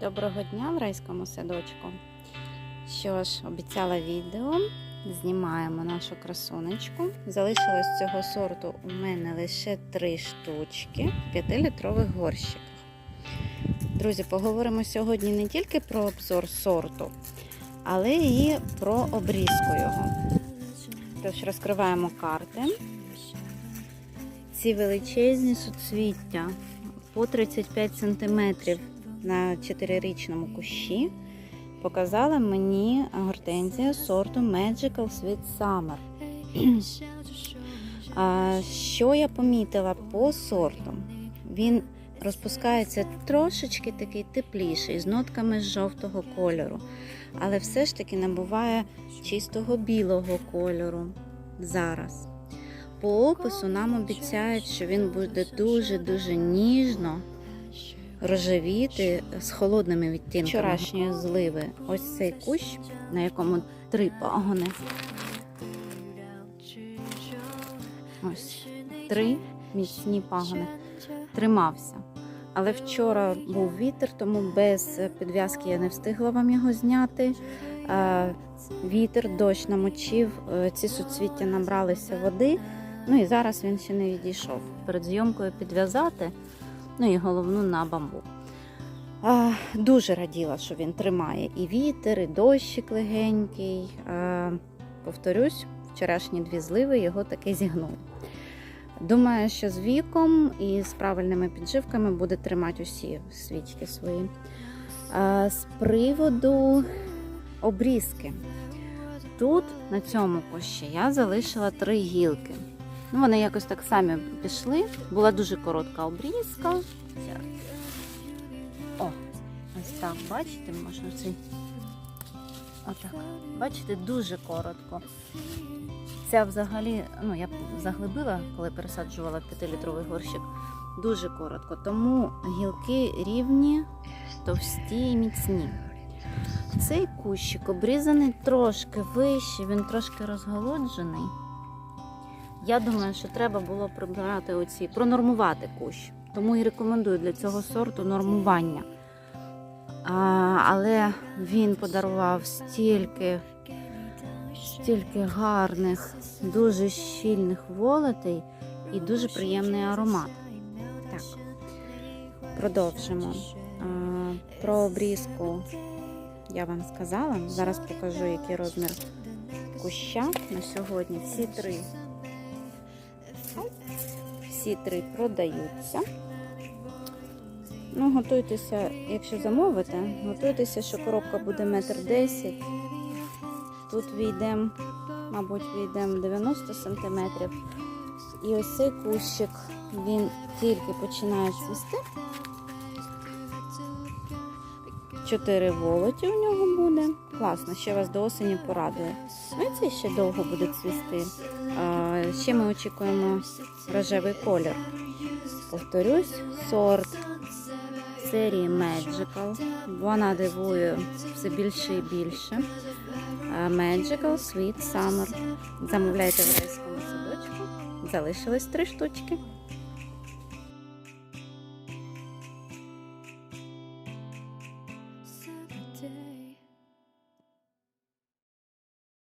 Доброго дня в райському садочку. Що ж, обіцяла відео. Знімаємо нашу красунечку. Залишилось цього сорту у мене лише три штучки в 5-літрових горщиках. Друзі, поговоримо сьогодні не тільки про обзор сорту, але і про обрізку його. Тож розкриваємо карти. Ці величезні суцвіття по 35 см на 4-річному кущі показала мені гортензія сорту Magical Sweet Summer. Що я помітила по сорту? Він розпускається трошечки такий тепліший, з нотками жовтого кольору, але все ж таки набуває чистого білого кольору зараз. По опису нам обіцяють, що він буде дуже-дуже ніжно рожевіти з холодними відтінками вчорашньої зливи. Ось цей кущ, на якому три пагони. Ось три міцні пагони. Тримався. Але вчора був вітер, тому без підв'язки я не встигла вам його зняти. Е, Вітер, дощ намочив, е, ці суцвіття набралися води. Ну і зараз він ще не відійшов. Перед зйомкою підв'язати, ну і головну на бамбук. А, Дуже раділа, що він тримає і вітер, і дощик легенький. А, Повторюсь, вчорашні дві зливи його таки зігнули. Думаю, що з віком і з правильними підживками буде тримати усі свічки свої. А, З приводу обрізки. Тут, на цьому кущі, я залишила три гілки. Ну, Вони якось так самі пішли. Була дуже коротка обрізка. О, ось так, бачите, можна цей. Отак. Бачите, дуже коротко. Ця взагалі, ну я заглибила, коли пересаджувала 5-літровий горщик, дуже коротко. Тому гілки рівні, товсті і міцні. Цей кущик обрізаний трошки вище, він трошки розголоджений. Я думаю, що треба було прибирати оці, пронормувати кущ. Тому і рекомендую для цього сорту нормування. А, але він подарував стільки, стільки гарних, дуже щільних волотей і дуже приємний аромат. Так, продовжимо. А, про обрізку я вам сказала. Зараз покажу, який розмір куща на сьогодні. Всі три всі три продаються. Ну, готуйтеся, якщо замовите, готуйтеся, що коробка буде метр десять. Тут війдемо, мабуть, війдемо 90 сантиметрів. І ось цей кущик, він тільки починає цвісти. Чотири волоті у нього буде. Класно, ще вас до осені порадує. Ну і це ще довго буде цвісти. А, ще ми очікуємо рожевий колір. Повторюсь, сорт серії Magical. Вона дивує все більше і більше. Magical Sweet Summer. Замовляйте в райському садочку. Залишилось три штучки.